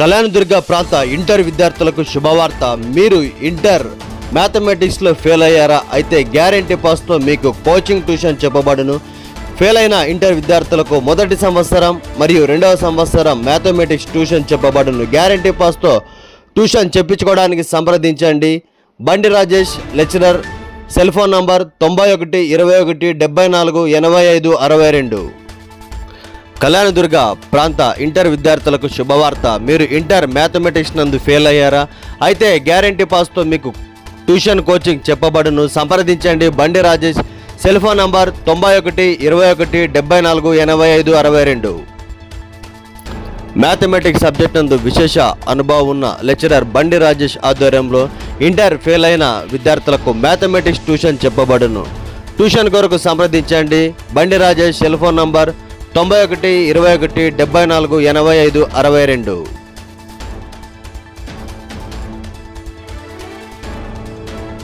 కళ్యాణదుర్గ ప్రాంత ఇంటర్ విద్యార్థులకు శుభవార్త. మీరు ఇంటర్ మ్యాథమెటిక్స్లో ఫెయిల్ అయ్యారా? అయితే గ్యారంటీ పాస్తో మీకు కోచింగ్ ట్యూషన్ చెప్పబడును. ఫెయిల్ అయిన ఇంటర్ విద్యార్థులకు మొదటి సంవత్సరం మరియు రెండవ సంవత్సరం మ్యాథమెటిక్స్ ట్యూషన్ చెప్పబడును. గ్యారంటీ పాస్తో ట్యూషన్ చెప్పించుకోవడానికి సంప్రదించండి. Bandi Rajesh lecturer cell phone number తొంభై ఒకటి ఇరవై ఒకటి డెబ్బై నాలుగు ఎనభై ఐదు అరవై రెండు. కళ్యాణదుర్గ ప్రాంత ఇంటర్ విద్యార్థులకు శుభవార్త. మీరు ఇంటర్ మ్యాథమెటిక్స్ నందు ఫెయిల్ అయ్యారా? అయితే గ్యారంటీ పాస్తో మీకు ట్యూషన్ కోచింగ్ చెప్పబడును. సంప్రదించండి. Bandi Rajesh cell phone number తొంభై ఒకటి ఇరవై ఒకటి డెబ్బై నాలుగు ఎనభై ఐదు అరవై రెండు. మ్యాథమెటిక్స్ సబ్జెక్ట్ నందు విశేష అనుభవం ఉన్న లెక్చరర్ బండి రాజేష్ ఆధ్వర్యంలో ఇంటర్ ఫెయిల్ అయిన విద్యార్థులకు మ్యాథమెటిక్స్ ట్యూషన్ చెప్పబడును. ట్యూషన్ కొరకు సంప్రదించండి. Bandi Rajesh cell phone number తొంభై ఒకటి ఇరవై ఒకటి డెబ్బై నాలుగు ఎనభై ఐదు అరవై రెండు.